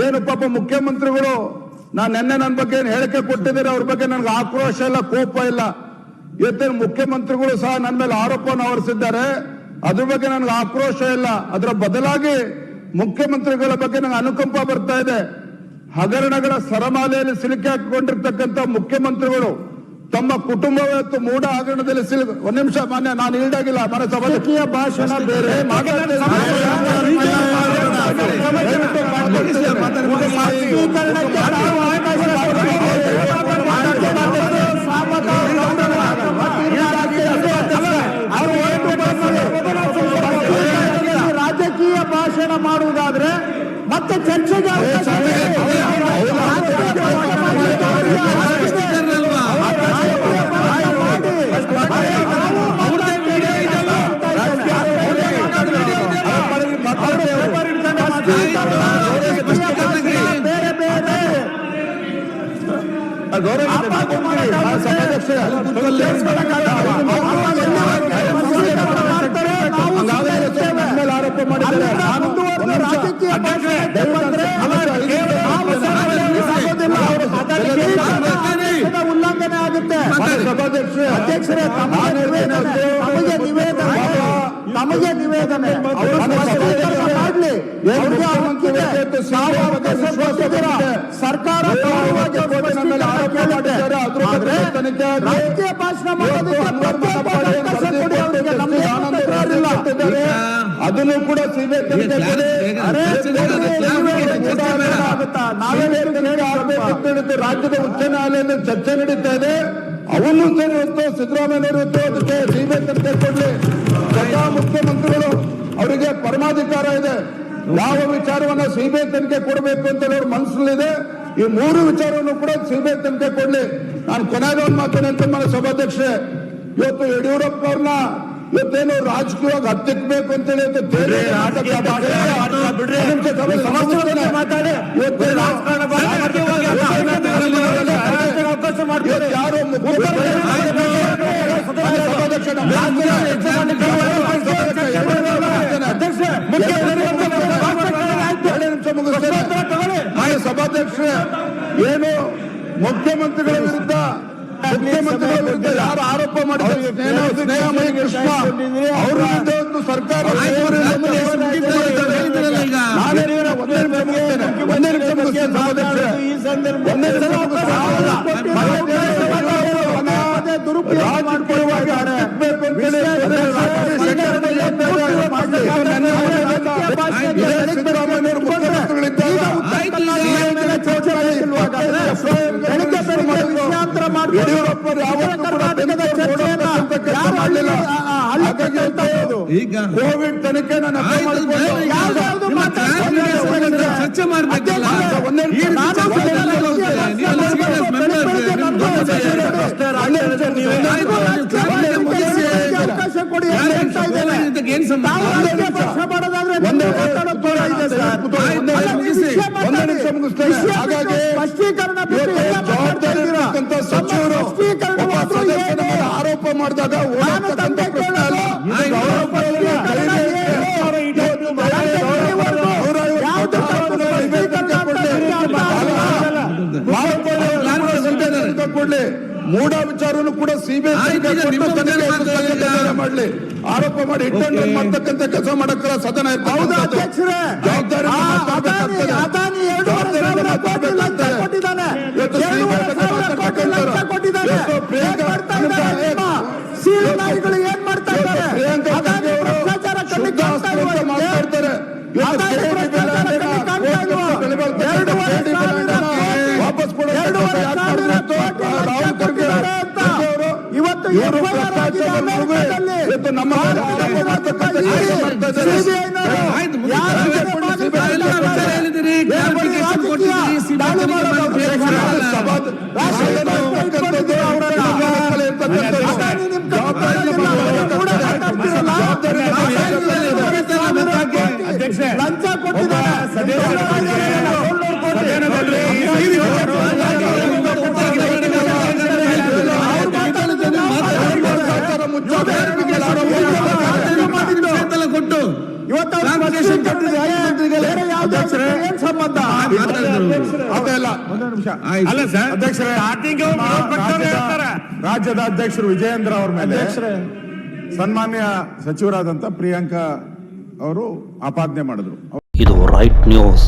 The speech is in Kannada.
ಏನು ಪಾಪ ಮುಖ್ಯಮಂತ್ರಿಗಳು? ನಾನು ನಿನ್ನೆ ನನ್ನ ಬಗ್ಗೆ ಏನು ಹೇಳಿಕೆ ಕೊಟ್ಟಿದ್ದೀರಿ ಅವ್ರ ಬಗ್ಗೆ ನನಗೆ ಆಕ್ರೋಶ ಇಲ್ಲ ಕೋಪ ಇಲ್ಲ. ಇವತ್ತೇನು ಮುಖ್ಯಮಂತ್ರಿಗಳು ಸಹ ನನ್ನ ಮೇಲೆ ಆರೋಪವನ್ನು ಹೊರಿಸಿದ್ದಾರೆ ಅದ್ರ ಬಗ್ಗೆ ನನಗೆ ಆಕ್ರೋಶ ಇಲ್ಲ. ಅದರ ಬದಲಾಗಿ ಮುಖ್ಯಮಂತ್ರಿಗಳ ಬಗ್ಗೆ ನನಗೆ ಅನುಕಂಪ ಬರ್ತಾ ಇದೆ. ಹಗರಣಗಳ ಸರಮಾಲೆಯಲ್ಲಿ ಸಿಲುಕಿ ಹಾಕಿಕೊಂಡಿರ್ತಕ್ಕಂಥ ಮುಖ್ಯಮಂತ್ರಿಗಳು ತಮ್ಮ ಕುಟುಂಬವತ್ತು ಮೂಡ ಹಗರಣದಲ್ಲಿ ಸಿಲುಕು ಒಂದ್ ನಿಮಿಷ ಮಾನ್ಯ ನಾನು ಈಡಾಗಿಲ್ಲ ಮನೆ ಭಾಷಣ ಬೇರೆ. ರಾಜಕೀಯ ಭಾಷಣ ಮಾಡುವುದಾದ್ರೆ ಮತ್ತೆ ಚರ್ಚೆಗೆ ಸಾಗೋದಿಲ್ಲ. ಸಂವಿಧಾನದ ಉಲ್ಲಂಘನೆ ಆಗುತ್ತೆ. ಅಧ್ಯಕ್ಷರೇ ನಮಗೆ ನಿವೇದನೆ ನಮಗೆ ನಿವೇದನೆ ತಮಗೆ ನಿವೇದನೆ ಅವರು ಸ್ಪಷ್ಟೀಕರಣ ಮಾಡ್ಲಿ ಅವ್ರಿಗೆ ಹಕ್ಕಿದೆ. ನಾವು ಅವಕಾಶ ಕೊಟ್ಟಿದ್ದೀರಾ? ಸರ್ಕಾರ ರಾಜಕೀಯ ಭಾಷಣ ಮಾಡೋದಕ್ಕೆ. ಅದನ್ನು ಕೂಡ ಸಿಬಿಐ? ನಾವೇ ರಾಜ್ಯದ ಉಚ್ಚ ನ್ಯಾಯಾಲಯದಲ್ಲಿ ಚರ್ಚೆ ನಡೀತಾ ಇದೆ. ಅವನು ಸರಿ ಇತ್ತು ಸಿದ್ದರಾಮಯ್ಯನವರು ಇವತ್ತು ಅದಕ್ಕೆ ಸಿಬಿಐ ತನಿಖೆ ಕೊಡ್ಲಿ. ಸ್ವತಃ ಮುಖ್ಯಮಂತ್ರಿಗಳು ಅವರಿಗೆ ಪರಮಾಧಿಕಾರ ಇದೆ. ಯಾವ ವಿಚಾರವನ್ನ ಸಿಬಿಐ ತನಿಖೆ ಕೊಡಬೇಕು ಅಂತ ಅವ್ರ ಮನಸ್ಸಲ್ಲಿದೆ. ಈ ಮೂರು ವಿಚಾರವನ್ನು ಕೂಡ ಸಿಬಿಐ ತನಿಖೆ ಕೊಡ್ಲಿ. ನಾನು ಕೊನೆಗೆ ಒಂದು ಮಾತನ್ನ ಮನೆ ಸಭಾಧ್ಯಕ್ಷೆ ಇವತ್ತು ಯಡಿಯೂರಪ್ಪ ಅವ್ರನ್ನ ಇವತ್ತೇನು ರಾಜಕೀಯವಾಗಿ ಹತ್ತಿಕ್ಬೇಕು ಅಂತೇಳಿ ಇವತ್ತು ಬೇರೆ ಮಾತಾಡಿ ಇವತ್ತು ರಾಜಕಾರಣ ಅವಕಾಶ ಮಾಡ್ತಾರೆ ಯಾರು ಅಧ್ಯಕ್ಷ ಸಭಾಧ್ಯಕ್ಷ ಏನು ಮುಖ್ಯಮಂತ್ರಿಗಳ ವಿರುದ್ಧ ಮುಖ್ಯಮಂತ್ರಿಗಳ ವಿರುದ್ಧ ಯಾರು ಆರೋಪ ಮಾಡಿದ್ದಾರೆ? ಸ್ನೇಹಮಯಿ ಕೃಷ್ಣ ಅವ್ರ ವಿರುದ್ಧ ಒಂದು ಸರ್ಕಾರ ಒಂದೇ ನಿಮಿಷ. ಒಂದೇ ನಿಮಿಷ ಮುಗಿಸ್ತೇನೆ ಸಭಾಧ್ಯಕ್ಷ ಈ ಸಂದರ್ಭ ಒಂದೇ ನಿಮಿಷ ದುರುಪಯೋಗ ಮಾಡ್ಕೊಳ್ಳುವಾಗ ಹತ್ತಿಕ್ಬೇಕು ಅಂತೇಳಿ ಸಿದ್ದರಾಮಯ್ಯವರು ಮುಖ್ಯಮಂತ್ರಿಗಳಿದ್ದಾಗ ಯಡಿಯೂರಪ್ಪರು ಯಾವತ್ತೂ ಕೂಡ ಕೆಲಸ ಮಾಡಲಿಲ್ಲ ಹಾಗಾಗಿ ಈಗ ಕೋವಿಡ್ ತನಿಖೆ ನಾನು ಆಯ್ತು, ಬೇರೆ ಯಾವ್ದಾದ್ರು ಮಾತಾಡಿ. ಚರ್ಚೆ ಮಾಡ್ಬೇಕಲ್ಲ ಒಂದೇ ನಿಮಿಷ ನಾನು ಒಂದೇ ನಿಮಿಷ ನೀವು serious member, ನಿಮ್ದು ಆಯ್ತು, ಮುಗಿಸಿ. ಅವಕಾಶ ಕೊಡಿ ಅಂತ ಹೇಳ್ತಾ ಇದ್ದೇನೆ. ಇದಕ್ಕೆ ಏನ್ ಸಂಬಂಧ? ನಾವು ರಾಜಕೀಯ ಭಾಷಣ ಮಾಡೋದಾದ್ರೆ ಒಂದೇ ನಿಮ್ಗೆ ಮಾತಾಡೋದು ದೂರ ಇದೆ ಸರ್. ಒಂದೇ ಅಲ್ಲ, ಮುಗಿಸಿ. ಒಂದೇ ನಿಮಿಷ ಮುಗಿಸ್ತೇನೆ. ವಿಷಯ ಹಾಗಾಗಿ ಕೊಡ್ಲಿ. ಕೊಡ್ಲಿ? ಮೂಢ ವಿಚಾರನು ಕೂಡ ಸಿಬಿಐ ಮಾಡ್ಲಿ. ಆರೋಪ ಮಾಡಿ ಇಟ್ಟು ಮಾಡ್ತಕ್ಕಂತ ಕೆಲಸ ಮಾಡಕ್ಕಲ್ಲ ಸದನ ಜವಾಬ್ದಾರಿ ಹೇಳಿದಿರಿ, ರಾಜ್ಯದ ಅಧ್ಯಕ್ಷರು ವಿಜಯೇಂದ್ರ ಅವರ ಮೇಲೆ ಸನ್ಮಾನ್ಯ ಸಚಿವರಾದಂತ ಪ್ರಿಯಾಂಕಾ ಅವರು ಆಪಾದನೆ ಮಾಡಿದ್ರು. ಇದು ರೈಟ್ ನ್ಯೂಸ್